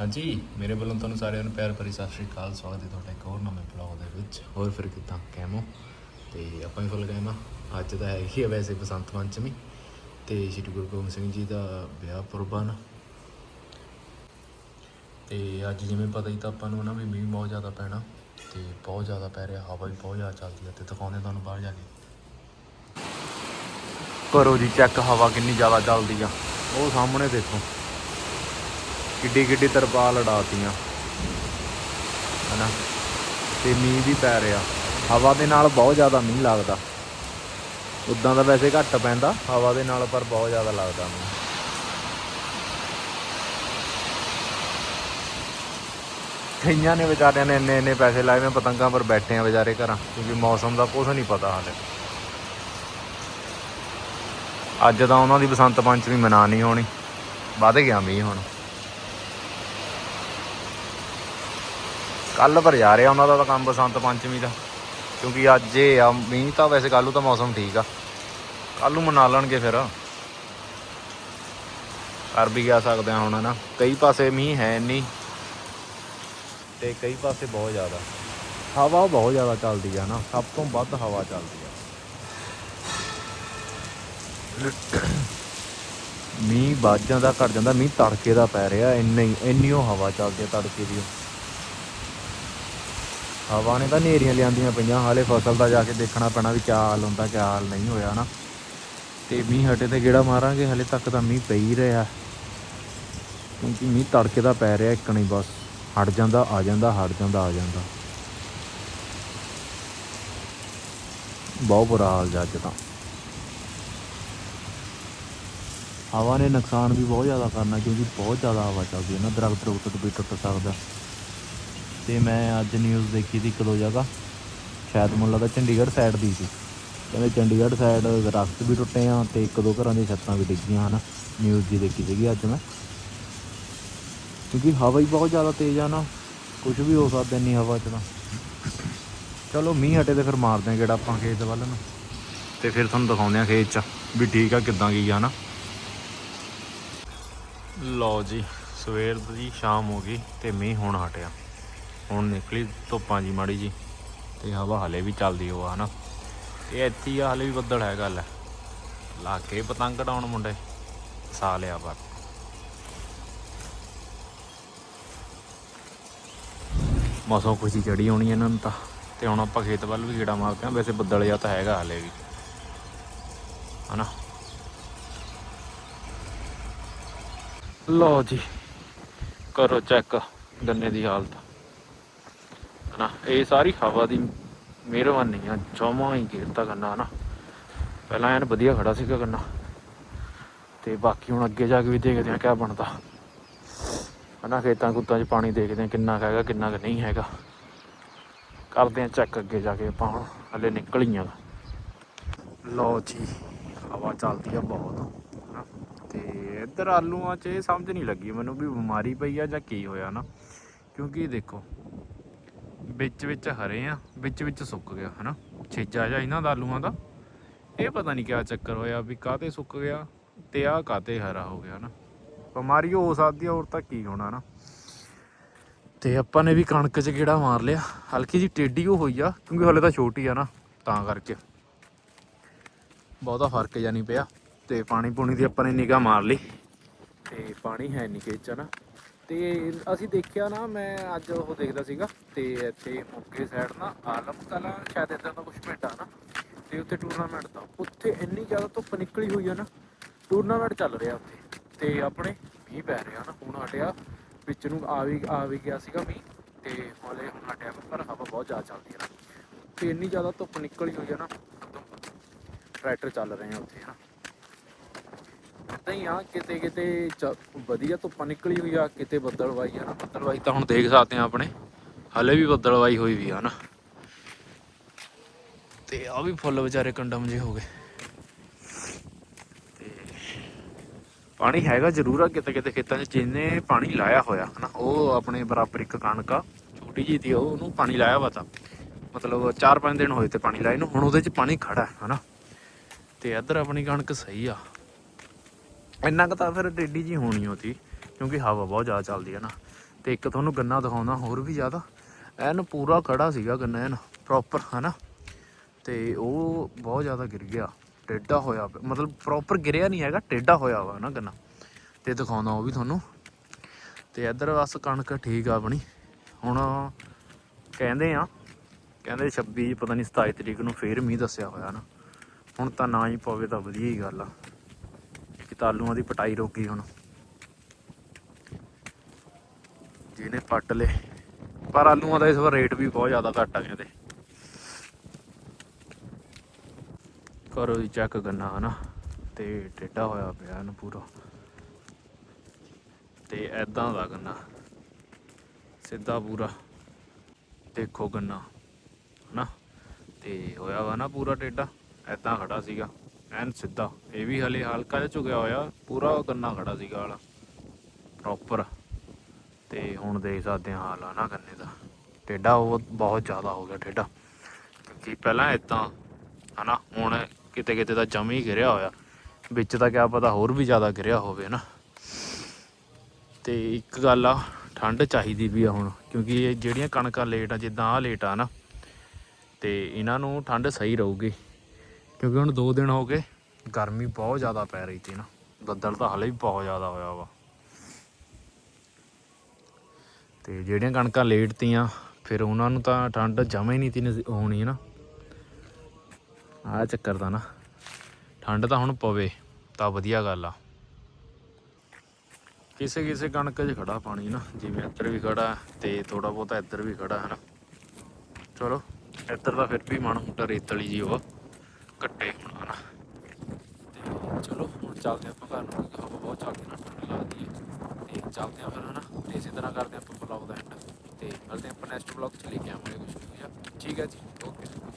ਹਾਂਜੀ, ਮੇਰੇ ਵੱਲੋਂ ਤੁਹਾਨੂੰ ਸਾਰਿਆਂ ਨੂੰ ਪਿਆਰ ਭਰੀ ਸਤਿ ਸ਼੍ਰੀ ਅਕਾਲ। ਸਵਾਗਤ ਹੈ ਤੁਹਾਡਾ ਇੱਕ ਹੋਰ ਨਵੇਂ ਬਲੌਗ ਦੇ ਵਿੱਚ। ਹੋਰ ਫਿਰ ਕਿੱਦਾਂ? ਕੈਮੋ ਤੇ ਆਪਾਂ ਵੀ ਫੁੱਲ ਗਏ ਮਾ ਅੱਜ ਤਾਂ ਹੈਗੀ ਹੈ ਵੈਸੇ ਬਸੰਤ ਪੰਚਮੀ। ਤੇ ਸ਼੍ਰੀ ਗੁਰੂ ਗੋਬਿੰਦ ਸਿੰਘ ਜੀ ਦਾ ਵਿਆਹ ਪੁਰਬਾਨ। ਤੇ ਅੱਜ ਜਿਵੇਂ ਪਤਾ ਹੀ ਤਾਂ ਆਪਾਂ ਨੂੰ ਨਾ ਵੀ ਮੀਂਹ ਬਹੁਤ ਜ਼ਿਆਦਾ ਪੈਣਾ। ਤੇ ਬਹੁਤ ਜ਼ਿਆਦਾ ਪੈ ਰਿਹਾ, ਹਵਾ ਵੀ ਬਹੁਤ ਜ਼ਿਆਦਾ ਚੱਲਦੀ ਹੈ ਤੇ ਦਿਖਾਉਂਦੇ ਤੁਹਾਨੂੰ ਬਾਹਰ ਜਾ ਕੇ। ਕਰੋ ਜੀ ਚੈੱਕ ਹਵਾ ਕਿੰਨੀ ਜ਼ਿਆਦਾ ਚੱਲਦੀ ਆ। ਉਹ ਸਾਹਮਣੇ ਦੇਖੋ। ਕਿੱਡੀ ਕਿੱਡੀ ਤਰਪਾਲ ਉਡਾਤੀਆਂ ਹਨਾ? ਤੇ ਮੀਂਹ ਵੀ ਪੈ ਰਿਹਾ। ਹਵਾ ਦੇ ਨਾਲ ਬਹੁਤ ਜ਼ਿਆਦਾ ਮੀਂਹ ਲੱਗਦਾ। ਉਦਾਂ ਦਾ ਵੈਸੇ ਘੱਟ ਪੈਂਦਾ, ਹਵਾ ਦੇ ਨਾਲ ਪਰ ਬਹੁਤ ਜ਼ਿਆਦਾ ਲੱਗਦਾ ਮੀਂਹ। ਕਈਆਂ ਨੇ ਵਿਚਾਰਿਆਂ ਨੇ ਇੰਨੇ ਇੰਨੇ ਪੈਸੇ ਲਾਏ, ਮੈਂ ਪਤੰਗਾਂ ਪਰ ਬੈਠੇ ਆ ਵਿਚਾਰੇ ਘਰਾਂ, ਕਿਉਂਕਿ ਮੌਸਮ ਦਾ ਕੁਝ ਨਹੀਂ ਪਤਾ ਹਾਲੇ। ਅੱਜ ਤਾਂ ਉਹਨਾਂ ਦੀ ਬਸੰਤ ਪੰਚਮੀ ਮਨਾ ਨਹੀਂ ਹੋਣੀ, ਵੱਧ ਗਿਆ ਮੀਂਹ ਹੁਣ। ਕੱਲ ਪਰ ਜਾ ਰਿਹਾ ਉਹਨਾਂ ਦਾ ਤਾਂ ਕੰਮ ਬਸੰਤ ਪੰਚਮੀ ਦਾ, ਕਿਉਂਕਿ ਅੱਜ ਇਹ ਆ, ਮੀਂਹ ਤਾਂ ਵੈਸੇ ਕੱਲੂ ਤਾਂ ਮੌਸਮ ਠੀਕ ਆ। ਕੱਲੂ ਮਨਾ ਲੈਣਗੇ ਫਿਰ। ਕਰ ਵੀ ਜਾ ਸਕਦੇ ਆ ਹੁਣ ਨਾ ਕਈ ਪਾਸੇ ਮੀਂਹ ਹੈ ਨਹੀਂ ਤੇ ਕਈ ਪਾਸੇ ਬਹੁਤ ਜ਼ਿਆਦਾ। ਹਵਾ ਬਹੁਤ ਜ਼ਿਆਦਾ ਚੱਲਦੀ ਆ ਨਾ ਸਭ ਤੋਂ ਵੱਧ ਹਵਾ ਚੱਲਦੀ ਆ। ਮੀਂਹ ਵੱਜ ਜਾਂਦਾ ਘਟ ਜਾਂਦਾ, ਮੀਂਹ ਤੜਕੇ ਦਾ ਪੈ ਰਿਹਾ, ਇੰਨੀ ਇੰਨੀ ਉਹ ਹਵਾ ਚੱਲਦੀ ਆ ਤੜਕੇ ਦੀ। ਹਵਾ ਨੇ ਤਾਂ ਨੇਰੀਆਂ ਲਿਆਂਦੀਆਂ ਪਈਆਂ, ਹਾਲੇ ਫਸਲ ਦਾ ਜਾ ਕੇ ਦੇਖਣਾ ਪੈਣਾ ਵੀ ਕਿਆ ਹਾਲ ਹੁੰਦਾ, ਕਿਆ ਹਾਲ ਨਹੀਂ ਹੋਇਆ ਨਾ ਤੇ ਮੀਂਹ ਹਟੇ ਤੇ ਗੇੜਾ ਮਾਰਾਂਗੇ, ਹਲੇ ਤੱਕ ਤਾਂ ਮੀਂਹ ਪਈ ਹੀ ਰਿਹਾ। ਕਿਉਂਕਿ ਮੀਂਹ ਤੜਕੇ ਦਾ ਪੈ ਰਿਹਾ, ਇੱਕ ਨਹੀਂ ਬਸ, ਹਟ ਜਾਂਦਾ, ਆ ਜਾਂਦਾ, ਹਟ ਜਾਂਦਾ, ਆ ਜਾਂਦਾ। ਬਹੁਤ ਬੁਰਾ ਹਾਲ ਜਾ ਤਾਂ। ਹਵਾ ਨੇ ਨੁਕਸਾਨ ਵੀ ਬਹੁਤ ਜ਼ਿਆਦਾ ਕਰਨਾ, ਕਿਉਂਕਿ ਬਹੁਤ ਜ਼ਿਆਦਾ ਹਵਾ ਚੱਲਦੀ ਹੈ ਨਾ ਦਰਖਤ ਦਰਖਤ ਵੀ ਟੁੱਟ ਸਕਦਾ। ਤੇ ਮੈਂ ਅੱਜ ਨਿਊਜ਼ ਦੇਖੀ ਸੀ ਇੱਕ ਦੋ ਜਗ੍ਹਾ। ਸ਼ਾਇਦ ਮੁੱਲਾ ਲੱਗਦਾ ਚੰਡੀਗੜ੍ਹ ਸਾਈਡ ਦੀ ਸੀ। ਕਹਿੰਦੇ ਚੰਡੀਗੜ੍ਹ ਸਾਈਡ ਦਰਖਤ ਵੀ ਟੁੱਟੇ ਆ ਤੇ ਇੱਕ ਦੋ ਘਰਾਂ ਦੀਆਂ ਛੱਤਾਂ ਵੀ ਡਿੱਗੀਆਂ ਹਨ। ਨਿਊਜ਼ ਦੀ ਦੇਖੀ ਸੀਗੀ ਅੱਜ ਮੈਂ। ਕਿਉਂਕਿ ਹਵਾ ਹੀ ਬਹੁਤ ਜ਼ਿਆਦਾ ਤੇਜ਼ ਆ ਨਾ। ਕੁਝ ਵੀ ਹੋ ਸਕਦਾ ਇੰਨੀ ਹਵਾ 'ਚ ਤਾਂ। ਚਲੋ ਮੀਂਹ ਹਟੇ ਤੇ ਫਿਰ ਮਾਰਦੇ ਆ ਕਿਹੜਾ ਆਪਾਂ ਖੇਤ ਵੱਲ ਨੂੰ। ਤੇ ਫਿਰ ਤੁਹਾਨੂੰ ਦਿਖਾਉਂਦੇ ਆ ਖੇਤ 'ਚ ਵੀ ਠੀਕ ਆ, ਕਿੱਦਾਂ ਗਈ ਆ ਨਾ ਲਓ ਜੀ, ਸਵੇਰ ਦੀ ਸ਼ਾਮ ਹੋ ਗਈ ਤੇ ਮੀਂਹ ਹੁਣ ਹਟਿਆ। ਹੁਣ ਨਿਕਲੀ ਧੁੱਪਾਂ ਜੀ ਮਾੜੀ ਜੀ, ਤੇ ਹਵਾ ਹਲੇ ਵੀ ਚੱਲਦੀ ਹੋ ਆ ਹਨਾ ਇਹ ਇੱਥੇ ਹੀ ਆ, ਹਲੇ ਵੀ ਬੱਦਲ ਹੈ ਗੱਲ। ਲਾ ਕੇ ਪਤੰਗ ਕਢਾਉਣ ਮੁੰਡੇ, ਸਾ ਲਿਆ ਪਰ ਮੌਸਮ ਖੁਸ਼ੀ ਚੜੀ ਹੋਣੀ ਇਹਨਾਂ ਨੂੰ ਤਾਂ, ਤੇ ਹੁਣ ਆਪਾਂ ਖੇਤ ਵੱਲ ਵੀ ਗੇੜਾ ਮਾਰਦੇ ਆਂ, ਵੈਸੇ ਬੱਦਲ ਜਿਹਾ ਤਾਂ ਹੈਗਾ ਹਲੇ ਵੀ। ਹਨਾ? ਲਓ ਜੀ, ਕਰੋ ਚੈੱਕ ਗੰਨੇ ਦੀ ਹਾਲਤ। ਹਨਾ ਇਹ ਸਾਰੀ ਹਵਾ ਦੀ ਮਿਹਰਬਾਨੀ ਆ, ਜਮਾ ਹੀ ਘੇਰਤਾ ਗੰਨਾ ਹਨਾ ਪਹਿਲਾਂ ਐਨ ਵਧੀਆ ਖੜਾ ਸੀਗਾ ਗੰਨਾ ਤੇ ਬਾਕੀ ਹੁਣ ਅੱਗੇ ਜਾ ਕੇ ਵੀ ਦੇਖਦੇ ਆ ਕਿਆ ਬਣਦਾ। ਹਨਾ, ਖੇਤਾਂ ਖੁੱਤਾਂ 'ਚ ਪਾਣੀ ਦੇਖਦੇ ਆ, ਕਿੰਨਾ ਕੁ ਹੈਗਾ, ਕਿੰਨਾ ਕੁ ਨਹੀਂ ਹੈਗਾ। ਕਰਦੇ ਆ ਚੈੱਕ ਅੱਗੇ ਜਾ ਕੇ ਆਪਾਂ ਹੁਣ, ਹਲੇ ਨਿਕਲੀਆਂ। ਲਓ ਜੀ, ਹਵਾ ਚੱਲਦੀ ਆ ਬਹੁਤ, ਹਨਾ। ਤੇ ਇੱਧਰ ਆਲੂਆਂ 'ਚ ਇਹ ਸਮਝ ਨਹੀਂ ਲੱਗੀ ਮੈਨੂੰ ਵੀ ਬਿਮਾਰੀ ਪਈ ਆ ਜਾਂ ਕੀ ਹੋਇਆ ਨਾ। ਕਿਉਂਕਿ ਦੇਖੋ ਵਿੱਚ ਵਿੱਚ ਹਰੇ ਆ, ਵਿੱਚ ਵਿੱਚ ਸੁੱਕ ਗਿਆ, ਹਨਾ? ਛੇਜਾ ਜਾਂ ਇਹਨਾਂ ਦਾ ਆਲੂਆਂ ਦਾ। ਇਹ ਪਤਾ ਨਹੀਂ ਕਿਆ ਚੱਕਰ ਹੋਇਆ ਵੀ ਕਾਹਤੇ ਸੁੱਕ ਗਿਆ ਤੇ ਆਹ ਕਾਹਤੇ ਹਰਾ ਹੋ ਗਿਆ ਨਾ ਬਿਮਾਰੀ ਹੋ ਸਕਦੀ ਆ, ਹੋਰ ਤਾਂ ਕੀ ਹੋਣਾ ਨਾ ਤੇ ਆਪਾਂ ਨੇ ਵੀ ਕਣਕ 'ਚ ਕਿਹੜਾ ਮਾਰ ਲਿਆ। ਹਲਕੀ ਜੀ ਟੇਢੀ ਉਹ ਹੋਈ ਆ, ਕਿਉਂਕਿ ਹਲੇ ਤਾਂ ਛੋਟੀ ਆ ਨਾ, ਤਾਂ ਕਰਕੇ। ਬਹੁਤਾ ਫ਼ਰਕ ਜਾਂ ਨਹੀਂ ਪਿਆ। ਤੇ ਪਾਣੀ ਪੂਣੀ ਦੀ ਆਪਾਂ ਨੇ ਨਿਗਾਹ ਮਾਰ ਲਈ। ਤੇ ਪਾਣੀ ਹੈ ਨਹੀਂ ਖੇਤ ਨਾ ਤੇ ਅਸੀਂ ਦੇਖਿਆ ਨਾ, ਮੈਂ ਅੱਜ ਉਹ ਦੇਖਦਾ ਸੀਗਾ ਤੇ ਇੱਥੇ ਮੋਗੇ ਸਾਈਡ ਨਾ ਆਲਮ ਕਲਾ, ਸ਼ਾਇਦ ਇਦਾਂ ਦਾ ਕੁਝ ਪਿੰਡ ਆ ਨਾ, ਤੇ ਉੱਥੇ ਟੂਰਨਾਮੈਂਟ ਦਾ। ਉੱਥੇ ਇੰਨੀ ਜ਼ਿਆਦਾ ਧੁੱਪ ਨਿਕਲੀ ਹੋਈ ਆ ਨਾ ਟੂਰਨਾਮੈਂਟ ਚੱਲ ਰਿਹਾ ਉੱਥੇ। ਤੇ ਆਪਣੇ ਮੀਂਹ ਪੈ ਰਿਹਾ ਨਾ, ਹੁਣ ਹਟਿਆ ਵਿੱਚ ਨੂੰ ਆ ਵੀ ਆ ਵੀ ਗਿਆ ਸੀਗਾ ਮੀਂਹ, ਤੇ ਹੌਲੇ ਹੁਣ ਹਟਿਆ ਪਰ ਹਵਾ ਬਹੁਤ ਜ਼ਿਆਦਾ ਚੱਲਦੀ ਹੈ ਨਾ। ਤੇ ਇੰਨੀ ਜ਼ਿਆਦਾ ਧੁੱਪ ਨਿਕਲੀ ਹੋਈ ਹੈ ਨਾ ਟਰੈਕਟਰ ਚੱਲ ਰਹੇ ਆ ਉੱਥੇ ਨਾ ਏਦਾਂ ਹੀ ਆ, ਕਿਤੇ ਕਿਤੇ ਚ- ਵਧੀਆ ਧੁੱਪਾਂ ਨਿਕਲੀ ਹੋਈ ਆ, ਕਿਤੇ ਬੱਦਲਵਾਈ ਆ ਨਾ। ਬੱਦਲਵਾਈ ਤਾਂ ਹੁਣ ਦੇਖ ਸਕਦੇ ਆ ਆਪਣੇ। ਹਲੇ ਵੀ ਬੱਦਲਵਾਈ ਹੋਈ ਵੀ ਆ ਨਾ। ਤੇ ਆ ਵੀ ਫੁੱਲ ਵਿਚਾਰੇ ਕੰਡਮ ਜੇ ਹੋ ਗਏ। ਪਾਣੀ ਹੈਗਾ ਜ਼ਰੂਰ ਆ, ਕਿਤੇ ਕਿਤੇ ਖੇਤਾਂ 'ਚ ਜਿੰਨੇ ਪਾਣੀ ਲਾਇਆ ਹੋਇਆ, ਹਨਾ, ਉਹ ਆਪਣੇ ਬਰਾਬਰ ਇੱਕ ਕਣਕ ਆ, ਛੋਟੀ ਜੀ ਦੀ ਉਹਨੂੰ ਪਾਣੀ ਲਾਇਆ ਵਾ ਤਾਂ। ਮਤਲਬ 4-5 ਦਿਨ ਹੋਏ ਤੇ ਪਾਣੀ ਲਾਏ ਨੂੰ, ਹੁਣ ਉਹਦੇ 'ਚ ਪਾਣੀ ਖੜਾ ਹਨਾ। ਤੇ ਇੱਧਰ ਆਪਣੀ ਕਣਕ ਸਹੀ ਆ। ਇੰਨਾ ਕੁ ਤਾਂ ਫਿਰ ਟੇਢੀ ਜੀ ਹੋਣੀ ਉਹਦੀ ਕਿਉਂਕਿ ਹਵਾ ਬਹੁਤ ਜ਼ਿਆਦਾ ਚੱਲਦੀ ਹੈ ਨਾ। ਤੇ ਇੱਕ ਤੁਹਾਨੂੰ ਗੰਨਾ ਦਿਖਾਉਂਦਾ, ਹੋਰ ਵੀ ਜ਼ਿਆਦਾ। ਐਨ ਪੂਰਾ ਖੜਾ ਸੀਗਾ ਗੰਨਾ ਐਨ ਪ੍ਰੋਪਰ ਹਨਾ? ਤੇ ਉਹ ਬਹੁਤ ਜ਼ਿਆਦਾ ਗਿਰ ਗਿਆ, ਟੇਢਾ ਹੋਇਆ ਮਤਲਬ ਪ੍ਰੋਪਰ ਗਿਰਿਆ ਨਹੀਂ ਹੈਗਾ, ਟੇਢਾ ਹੋਇਆ ਵਾ ਨਾ ਗੰਨਾ। ਤੇ ਦਿਖਾਉਂਦਾ ਉਹ ਵੀ ਤੁਹਾਨੂੰ। ਤੇ ਇੱਧਰ ਬਸ ਕਣਕ ਠੀਕ ਆ ਆਪਣੀ। ਹੁਣ ਕਹਿੰਦੇ ਆ, ਕਹਿੰਦੇ 26 ਪਤਾ ਨਹੀਂ 27 ਤਰੀਕ ਨੂੰ ਫੇਰ ਮੀਂਹ ਦੱਸਿਆ ਹੋਇਆ ਨਾ। ਹੁਣ ਤਾਂ ਨਾ ਹੀ ਪਵੇ ਤਾਂ ਵਧੀਆ ਹੀ ਗੱਲ ਆ। ਤਾਂ ਆਲੂਆਂ ਦੀ ਪਟਾਈ ਰੋਕੀ ਹੁਣ। ਜਿਹਨੇ ਪੱਟ ਲੇ ਪਰ ਆਲੂਆਂ ਦਾ ਇਸ ਵਾਰ ਰੇਟ ਵੀ ਬਹੁਤ ਜ਼ਿਆਦਾ ਘੱਟ ਆ ਕਹਿੰਦੇ। ਕਰੋ ਜੀ ਚੈੱਕ ਗੰਨਾ, ਹਨਾ। ਤੇ ਟੇਢਾ ਹੋਇਆ ਪਿਆ ਇਹਨੂੰ ਪੂਰਾ। ਤੇ ਐਦਾਂ ਦਾ ਗੰਨਾ। ਸਿੱਧਾ ਪੂਰਾ। ਦੇਖੋ ਗੰਨਾ, ਹਨਾ। ਤੇ ਹੋਇਆ ਵਾ ਨਾ ਪੂਰਾ ਟੇਢਾ। ਐਦਾਂ ਖੜਾ ਸੀਗਾ। ਐਨ ਸਿੱਧਾ। ਇਹ ਵੀ ਹਲੇ ਹਲਕਾ ਜਿਹਾ ਝੁਕਿਆ ਹੋਇਆ। ਪੂਰਾ ਗੰਨਾ ਖੜਾ ਸੀਗਾ ਵਾਲਾ। ਪ੍ਰੋਪਰ ਤੇ ਹੁਣ ਦੇਖ ਸਕਦੇ ਹਾਂ ਹਾਲ ਆ ਨਾ ਗੰਨੇ ਦਾ। ਟੇਢਾ ਉਹ ਬਹੁਤ ਜ਼ਿਆਦਾ ਹੋ ਗਿਆ ਟੇਢਾ। ਕਿਉਂਕਿ ਪਹਿਲਾਂ ਇਦਾਂ, ਹਨਾ, ਹੁਣ ਕਿਤੇ ਕਿਤੇ ਤਾਂ ਜਮ ਹੀ ਗਿਰਿਆ ਹੋਇਆ। ਵਿੱਚ ਤਾਂ ਕਿਆ ਪਤਾ ਹੋਰ ਵੀ ਜ਼ਿਆਦਾ ਗਿਰਿਆ ਹੋਵੇ ਨਾ। ਤੇ ਇੱਕ ਗੱਲ ਆ, ਠੰਡ ਚਾਹੀਦੀ ਵੀ ਆ ਹੁਣ। ਕਿਉਂਕਿ ਇਹ ਜਿਹੜੀਆਂ ਕਣਕਾਂ ਲੇਟ ਆ, ਜਿੱਦਾਂ ਆ ਲੇਟ ਆ ਨਾ। ਤੇ ਇਹਨਾਂ ਨੂੰ ਠੰਡ ਸਹੀ ਰਹੂਗੀ। ਕਿਉਂਕਿ ਹੁਣ 2 ਦਿਨ ਹੋ ਗਏ, ਗਰਮੀ ਬਹੁਤ ਜ਼ਿਆਦਾ ਪੈ ਰਹੀ ਸੀ ਨਾ। ਬੱਦਲ ਤਾਂ ਹਲੇ ਵੀ ਬਹੁਤ ਜ਼ਿਆਦਾ ਹੋਇਆ ਵਾ। ਤੇ ਜਿਹੜੀਆਂ ਕਣਕਾਂ ਲੇਟ ਤੀਆਂ, ਫਿਰ ਉਹਨਾਂ ਨੂੰ ਤਾਂ ਠੰਡ ਜਮਾ ਹੀ ਨਹੀਂ ਤੀ ਹੋਣੀ ਨਾ। ਆ ਚੱਕਰ ਦਾ ਨਾ। ਠੰਡ ਤਾਂ ਹੁਣ ਪਵੇ, ਤਾਂ ਵਧੀਆ ਗੱਲ ਆ। ਕਿਸੇ ਕਿਸੇ ਕਣਕ 'ਚ ਖੜਾ ਪਾਣੀ ਨਾ, ਜਿਵੇਂ ਇੱਧਰ ਵੀ ਖੜਾ, ਤੇ ਥੋੜਾ ਬਹੁਤਾ ਇੱਧਰ ਵੀ ਖੜਾ ਹੈ ਨਾ ਚਲੋ, ਇੱਧਰ ਤਾਂ ਫਿਰ ਵੀ ਮਾੜਾ ਮੋਟਾ ਰੇਤਲੀ ਜੀ ਉਹ ਕੱਟੇ ਹੁਣ ਹਨਾ ਤੇ ਚਲੋ, ਹੁਣ ਚੱਲਦੇ ਆਪਾਂ ਘਰ ਨੂੰ, ਕਿਉਂਕਿ ਹਵਾ ਬਹੁਤ ਚੱਲਦੀ ਨਾ ਠੰਡ ਲੱਗਦੀ ਹੈ ਤੇ ਚੱਲਦੇ ਆਪਾਂ ਫਿਰ, ਹਨਾ? ਤੇ ਇਸੇ ਤਰ੍ਹਾਂ ਕਰਦੇ ਆਪਾਂ ਬਲੌਗ ਦਾ ਐਂਡ ਤੇ ਮਿਲਦੇ ਆਪਾਂ ਨੈਕਸਟ ਬਲੌਗ ਚ, ਲੈ ਕੇ ਆਵਾਂਗੇ ਕੁਝ ਠੀਕ ਹੈ ਜੀ, ਓਕੇ।